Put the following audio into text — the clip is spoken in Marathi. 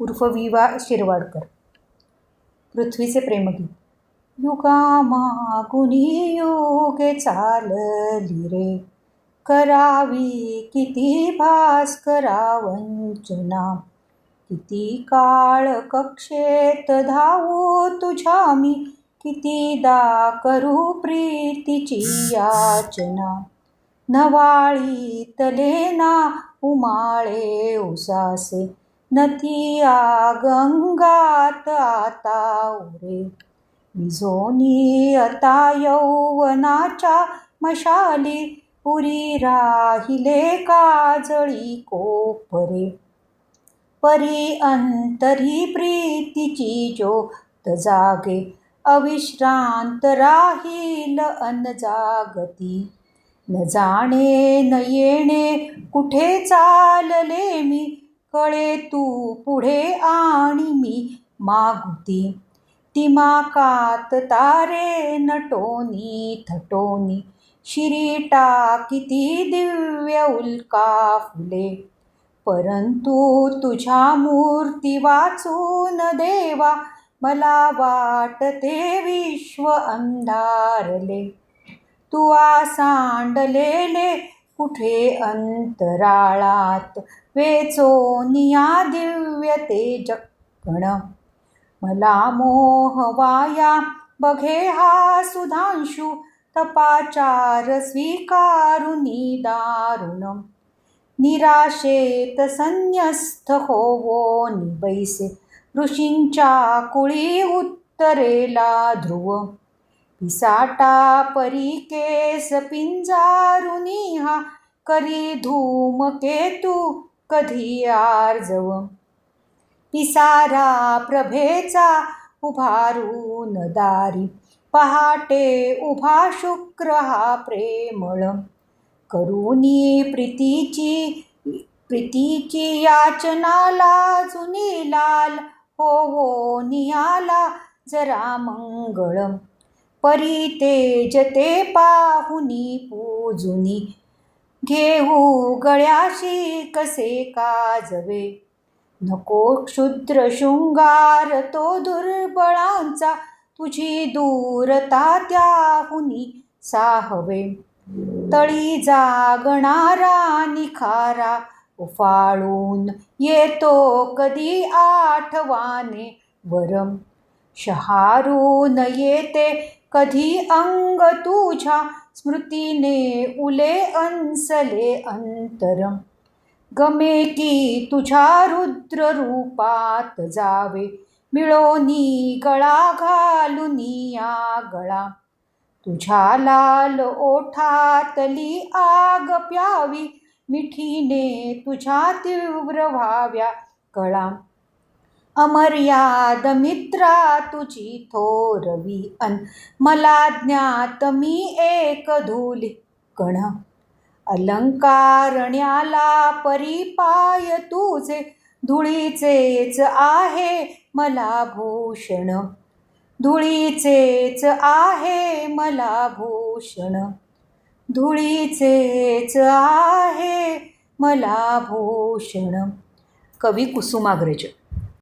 उर्फ विवा शिरवाडकर. पृथ्वीचे प्रेमगीत. युगा मागुनी योगे चालली रे. करावी किती भास्करा वंचना किती काळ कक्षेत धावू तुझ्या मी. कितीदा करू प्रीतीची याचना. नवाळी तलेना उमाळे उसासे. नथिया गंगात आता उरे. विझोनी आता यौवनाच्या मशाली. पुरी राहिले काजळी कोपरे. परी अंतरी प्रीतीची ज्योत जागे अविश्रांत राहील अनजागती न जाणे न येणे कुठे चालले मी? कळे तू पुढे आणि मी मागुती. तिमाकात तारे नटोनी थटोनी. शिरीटा किती दिव्य उल्का फुले. परंतु तुझ्या मूर्ती वाचून देवा मला वाटते विश्व अंधारले. तू सांडलेले कुठे अंतराळात? वेचोनिया दिव्य ते जक्कण मला मोहवाया बघे हा सुधांशु. तपाचार स्वीकारुनी दारुण निराशेत संन्यस्त होवो निबैसे. ऋषींच्या कुळी उत्तरेला ध्रुव. पिसाटा परी केस पिंजारुनी हा करी धूमकेतू कधी आर्जव. पिसारा प्रभेचा उभारून दारी पहाटे उभा शुक्र हा प्रेमळ. करुनी प्रीतीची प्रीतीची याचना लाजुनी लाल हो हो नियाला जरा मंगळम. परी तेजते पाहुनी पूजुनी. घेऊ गळ्याशी कसे काजवे. नको क्षुद्र शृंगार तो दुर्बळांचा तुझी दूरता त्याहुनी साहवे. तळी जागणारा निखारा उफाळून येतो कधी आठवाने वरम. शहारून येते कधी अंग तुझ्या स्मृतीने उले अंसले अंतरम. गमे की तुझ्या रुद्र रूपात जावे मिळोनी गळा घालुनी या गळा. तुझ्या लाल ओठातली आग प्यावी. मिठीने तुझ्या तीव्र व्हाव्या कळा अमर्याद मित्रा तुझी थोरवी अन मला ज्ञात मी एक धूली कण अलंकारण्याला परिपाय तुझे. धुळीचेच आहे मला भूषण. धुळीचेच आहे मला भूषण. धुळीचेच आहे मला भूषण. कवी कुसुमाग्रज.